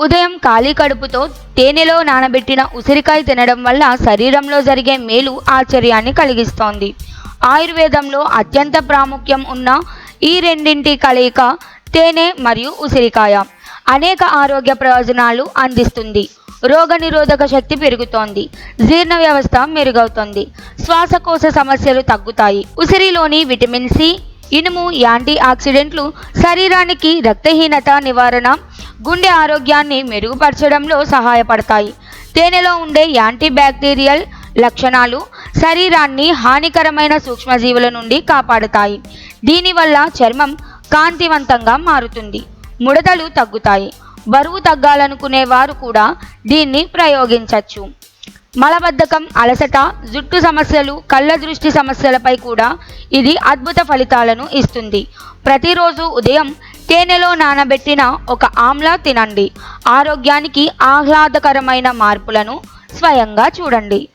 ఉదయం ఖాళీ కడుపుతో తేనెలో నానబెట్టిన ఉసిరికాయ తినడం వల్ల శరీరంలో జరిగే మేలు ఆశ్చర్యాన్ని కలిగిస్తోంది. ఆయుర్వేదంలో అత్యంత ప్రాముఖ్యం ఉన్న ఈ రెండింటి కలయిక తేనె మరియు ఉసిరికాయ. అనేక ఆరోగ్య ప్రయోజనాలు అందిస్తుంది. రోగనిరోధక శక్తి పెరుగుతోంది. జీర్ణ వ్యవస్థ మెరుగవుతుంది. శ్వాసకోశ సమస్యలు తగ్గుతాయి. ఉసిరిలోని విటమిన్ సి ఇనుము యాంటీ ఆక్సిడెంట్లు శరీరానికి రక్తహీనత నివారణ గుండె ఆరోగ్యాన్ని మెరుగుపరచడంలో సహాయపడతాయి. తేనెలో ఉండే యాంటీ బ్యాక్టీరియల్ లక్షణాలు శరీరాన్ని హానికరమైన సూక్ష్మజీవుల నుండి కాపాడుతాయి. దీనివల్ల చర్మం కాంతివంతంగా మారుతుంది. ముడతలు తగ్గుతాయి. బరువు తగ్గాలనుకునే వారు కూడా దీన్ని ప్రయోగించవచ్చు మలబద్ధకం అలసట జుట్టు సమస్యలు కళ్ళ దృష్టి సమస్యలపై కూడా ఇది అద్భుత ఫలితాలను ఇస్తుంది. ప్రతిరోజు ఉదయం తేనెలో నానబెట్టిన ఒక ఆమ్లా తినండి. ఆరోగ్యానికి ఆహ్లాదకరమైన మార్పులను స్వయంగా చూడండి.